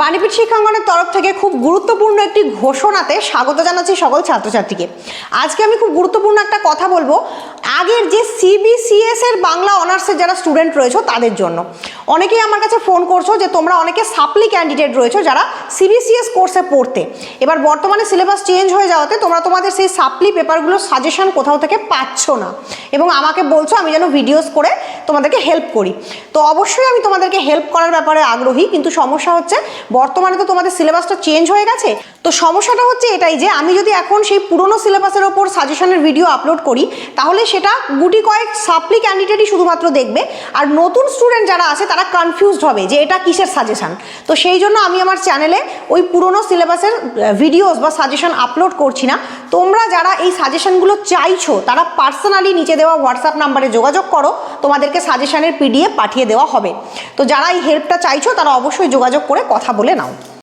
বাণীপীঠ শিক্ষাঙ্গনের তরফ থেকে খুব গুরুত্বপূর্ণ একটি ঘোষণাতে স্বাগত জানাচ্ছি সকল ছাত্রছাত্রীকে। আজকে আমি খুব গুরুত্বপূর্ণ একটা কথা বলব। আগের যে সিবিসিএস এর বাংলা অনার্সের যারা স্টুডেন্ট রয়েছে, তাদের জন্য। অনেকেই আমার কাছে ফোন করছ যে তোমরা অনেকে সাপ্লি ক্যান্ডিডেট রয়েছো যারা সিবিসিএস কোর্সে পড়তে। এবার বর্তমানে সিলেবাস চেঞ্জ হয়ে যাওয়াতে তোমরা তোমাদের সেই সাপ্লি পেপারগুলোর সাজেশন কোথাও থেকে পাচ্ছ না। এবং আমাকে বলছো আমি যেন ভিডিওস করে তোমাদেরকে হেল্প করি। তো অবশ্যই আমি তোমাদেরকে হেল্প করার ব্যাপারে আগ্রহী, কিন্তু সমস্যা হচ্ছে বর্তমানে তো তোমাদের সিলেবাসটা চেঞ্জ হয়ে গেছে। তো সমস্যাটা হচ্ছে এটাই যে, আমি যদি এখন সেই পুরনো সিলেবাসের ওপর সাজেশনের ভিডিও আপলোড করি, তাহলে সেটা গুটি কয়েক সাপ্লি ক্যান্ডিডেটই শুধুমাত্র দেখবে। আর নতুন স্টুডেন্ট যারা আছে, তারা কনফিউজড হবে যে এটা কিসের সাজেশান তো সেই জন্য আমি আমার চ্যানেলে ওই পুরনো সিলেবাসের ভিডিওস বা সাজেশন আপলোড করছি না। তোমরা যারা এই সাজেশনগুলো চাইছো, তারা পার্সোনালি নিচে দেওয়া হোয়াটসঅ্যাপ নাম্বারে যোগাযোগ করো। তোমাদেরকে সাজেশানের পিডিএফ পাঠিয়ে দেওয়া হবে। তো যারা এই হেল্পটা চাইছো, তারা অবশ্যই যোগাযোগ করে কথা বলে নাও।